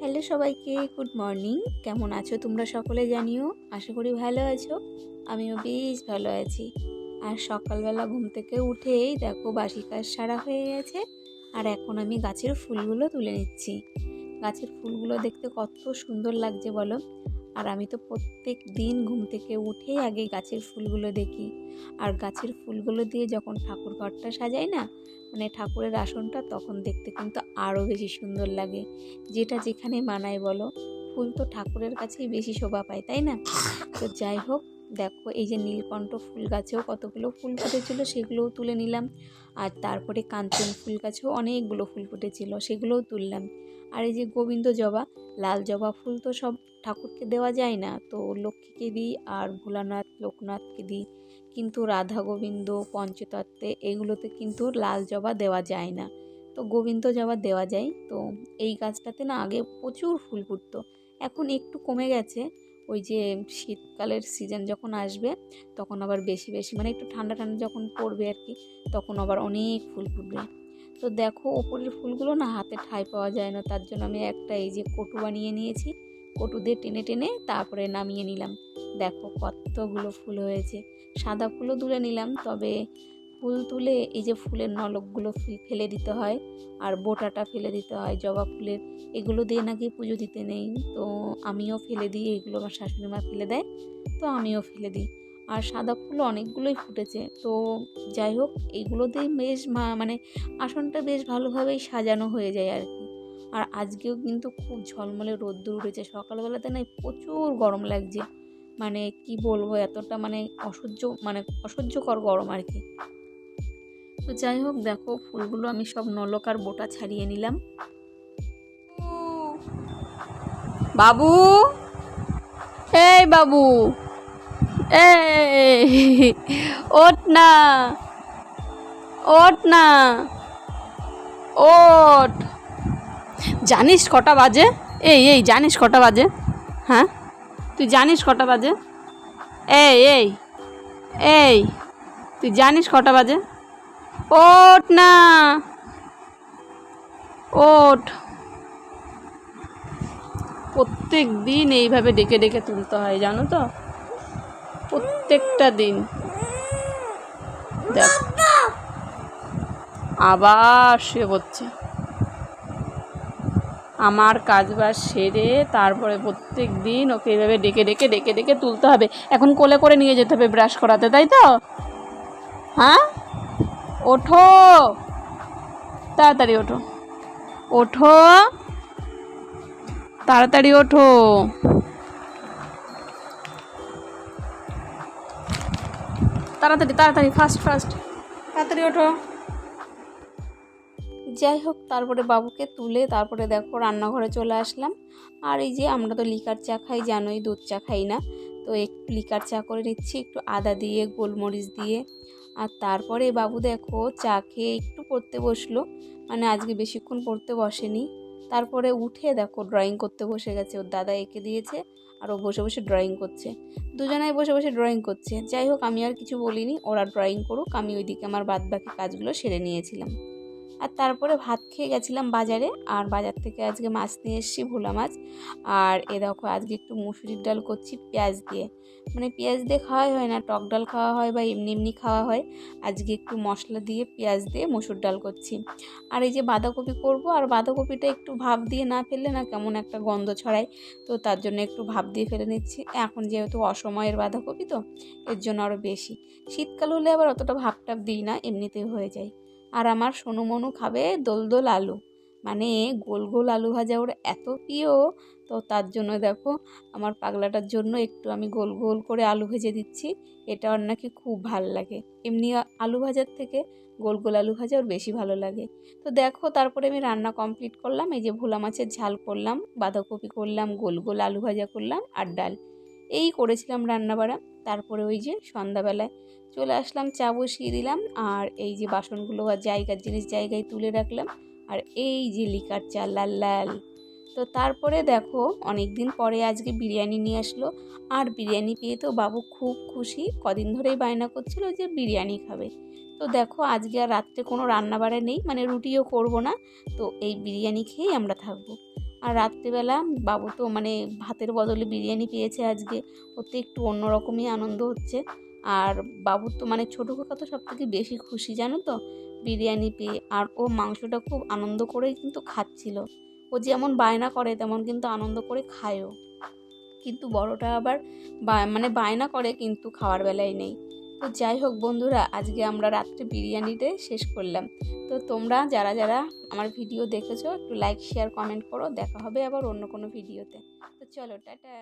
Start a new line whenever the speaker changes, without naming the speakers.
Hello সবাইকে, good morning. কেমন আছো তোমরা সকলে জানিও? আশা করি ভালো আছো। আমিও বেশ ভালো আছি। আর সকালবেলা ঘুম থেকে উঠেই দেখো বাসি কাজ সারা হয়ে গেছে। আর এখন আমি গাছের ফুলগুলো তুলে নিচ্ছি। গাছের ফুলগুলো দেখতে কত সুন্দর লাগছে বলো? আর আমি তো প্রত্যেক দিন ঘুম থেকে উঠেই আগে গাছের ফুলগুলো দেখি। আর গাছের ফুলগুলো দিয়ে যখন ঠাকুর ঘরটা সাজাই না মানে ঠাকুরের আসনটা, তখন দেখতে কিন্তু আরও বেশি সুন্দর লাগে। যেটা যেখানে মানায় বলো, ফুল তো ঠাকুরের কাছেই বেশি শোভা পায়, তাই না? তো যাই হোক, দেখো এই যে নীলকণ্ঠ ফুল গাছেও কতগুলো ফুল ফুটেছিল, সেগুলোও তুলে নিলাম। আর তারপরে কাঞ্চন ফুল গাছেও অনেকগুলো ফুল ফুটেছিল, সেগুলোও তুললাম। আর এই যে গোবিন্দ জবা, লাল জবা ফুল তো সব ঠাকুরকে দেওয়া যায় না। তো লক্ষ্মীকে দিই আর ভোলানাথ, লোকনাথকে দিই। কিন্তু রাধা গোবিন্দ, পঞ্চতত্ত্বে এগুলোতে কিন্তু লাল জবা দেওয়া যায় না। তো গোবিন্দ জবা দেওয়া যায়। তো এই গাছটাতে না আগে প্রচুর ফুল ফুটতো। এখন একটু কমে গেছে। ওই যে শীতকালের সিজন যখন আসবে, তখন আবার বেশি বেশি মানে একটু ঠান্ডা ঠান্ডা যখন পড়বে আর কি, তখন আবার অনেক ফুল ফুটবে। তো দেখো, ওপরের ফুলগুলো না হাতে ঠাঁই পাওয়া যায় না। তার জন্য আমি একটা এই যে কটু বানিয়ে নিয়েছি। কটু দিয়ে টেনে টেনে তারপরে নামিয়ে নিলাম। দেখো কতগুলো ফুল হয়েছে। সাদা ফুলও তুলে নিলাম, তবে ফুল তুলে এই যে ফুলের নলকগুলো ফেলে দিতে হয় আর বোটাটা ফেলে দিতে হয় জবা ফুলের। এগুলো দিয়ে নাকি পুজো দিতে নেই, তো আমিও ফেলে দিই, এগুলো আমার শাশুড়ি মা ফেলে দেয়, তো আমিও ফেলে দিই। আর সাদা ফুল অনেকগুলোই ফুটেছে, তো যাই হোক এইগুলো দিয়ে বেশ মানে আসনটা বেশ ভালোভাবেই সাজানো হয়ে যায় আর কি আর আজকেও কিন্তু খুব ঝলমলে রোদ্দুর উঠেছে। সকালবেলাতে না প্রচুর গরম লাগছে। মানে কি বলব, এতটা মানে অসহ্য মানে অসহ্যকর গরম আর কি। তো যাই হোক, দেখো ফুলগুলো আমি সব নলক আর বোটা ছাড়িয়ে নিলাম। বাবু! এই বাবু! এই! ওট না! ওট না! ওঠ! জানিস কটা বাজে? এই এই, জানিস কটা বাজে? হ্যাঁ? তুই জানিস কটা বাজে? এই এই এই, তুই জানিস কটা বাজে? ওট না। ওট প্রত্যেক দিন এইভাবে ডেকে ডেকে তুলতে হয়, জানো তো? প্রত্যেকটা দিন। দেখ। আবার সে পড়ছে। আমার কাজ বাজ সেরে তারপরে প্রত্যেক দিন ওকে এভাবে ডেকে ডেকে ডেকে ডেকে তুলতে হবে। এখন কোলে করে নিয়ে যেতে হবে ব্রাশ করাতে, তাই তো? হ্যাঁ? ওঠো! তাড়াতাড়ি ওঠো। ওঠো! তাড়াতাড়ি ওঠো! তাড়াতাড়ি তাড়াতাড়ি ফাস্ট ফাস্ট তাড়াতাড়ি ওঠো। যাই হোক, তারপরে বাবুকে তুলে তারপরে দেখো রান্নাঘরে চলে আসলাম। আর এই যে আমরা তো লিকার চা খাই, জানোই দুধ চা খাই না। তো একটু লিকার চা করে নিচ্ছি, একটু আদা দিয়ে, গোলমরিচ দিয়ে। আর তারপরে বাবু দেখো চা খেয়ে একটু পড়তে বসল। মানে আজকে বেশিক্ষণ পড়তে বসেনি। তারপরে উঠে দেখো ড্রয়িং করতে বসে গেছে। ওর দাদা এঁকে দিয়েছে আর ও বসে বসে ড্রয়িং করছে। দুজনাই বসে বসে ড্রয়িং করছে। যাই হোক, আমি আর কিছু বলিনি। ওরা ড্রয়িং করুক, আমি ওইদিকে আমার বাদ বাকি কাজগুলো সেরে নিয়েছিলাম। আর তারপরে ভাত খেয়ে গেছিলাম বাজারে, আর বাজার থেকে আজকে মাছ নিয়ে এসেছি ভোলা মাছ। আর এ দেখো, আজকে একটু মুসুরির ডাল করছি পেঁয়াজ দিয়ে। মানে পেঁয়াজ দিয়ে খাওয়াই হয় না, টক ডাল খাওয়া হয় বা এমনি এমনি খাওয়া হয়। আজকে একটু মশলা দিয়ে পেঁয়াজ দিয়ে মুসুর ডাল করছি। আর এই যে বাঁধাকপি করব, আর বাঁধাকপিটা একটু ভাপ দিয়ে না ফেললে না কেমন একটা গন্ধ ছড়ায়। তো তার জন্য একটু ভাপ দিয়ে ফেলে নিচ্ছি। এখন যেহেতু অসময়ের বাঁধাকপি তো, এর জন্য আরও বেশি। শীতকাল হলে আবার অতটা ভাপ টাপ দিই না, এমনিতেই হয়ে যায়। আর আমার সোনু মনু খাবে দোল দোল আলু। মানে গোল গোল আলু ভাজা ওর এত প্রিয়। তো তার জন্য দেখো, আমার পাগলাটার জন্য একটু আমি গোল গোল করে আলু ভেজে দিচ্ছি। এটা ওর নাকি খুব ভালো লাগে। এমনি আলু ভাজার থেকে গোল গোল আলু ভাজা ওর বেশি ভালো লাগে। তো দেখো, তারপরে আমি রান্না কমপ্লিট করলাম। এই যে ভোলা মাছের ঝাল করলাম, বাঁধাকপি করলাম, গোল গোল আলু ভাজা করলাম আর ডাল। এই করেছিলাম রান্না বাড়া তারপরে ওই যে সন্ধ্যাবেলায় চলে আসলাম, চা বসিয়ে দিলাম আর এই যে বাসনগুলো আর জায়গার জিনিস জায়গায় তুলে রাখলাম আর এই যে লিকার চা, লাল লাল। তো তারপরে দেখো অনেক দিন পরে আজকে বিরিয়ানি নিয়ে আসলো আর বিরিয়ানি পেয়ে তো বাবু খুব খুশি। কদিন ধরেই বায়না করছিল যে বিরিয়ানি খাবে। তো দেখো আজকে আর রাত্রে কোনো রান্না বাড়া নেই মানে রুটিও করব না। তো এই বিরিয়ানি খেয়েই আমরা থাকব। আর রাত্রিবেলা বাবু তো মানে ভাতের বদলে বিরিয়ানি পেয়েছে আজকে। ওতে একটু অন্যরকমই আনন্দ হচ্ছে। আর বাবুর তো মানে ছোটো কাকা তো সব থেকে বেশি খুশি, জানো তো? বিরিয়ানি পেয়ে। আর ও মাংসটা খুব আনন্দ করেই কিন্তু খাচ্ছিল। ও যেমন বায়না করে, তেমন কিন্তু আনন্দ করে খায়ও। কিন্তু বড়টা আবার মানে বায়না করে কিন্তু খাওয়ার বেলায় নেই। তো যাই হোক বন্ধুরা, আজকে আমরা রাত্রে বিরিয়ানিতে শেষ করলাম। তো তোমরা যারা যারা আমার ভিডিও দেখেছ, একটু লাইক শেয়ার কমেন্ট করো। দেখা হবে আবার অন্য কোনো ভিডিওতে। তো চলো, টাটা।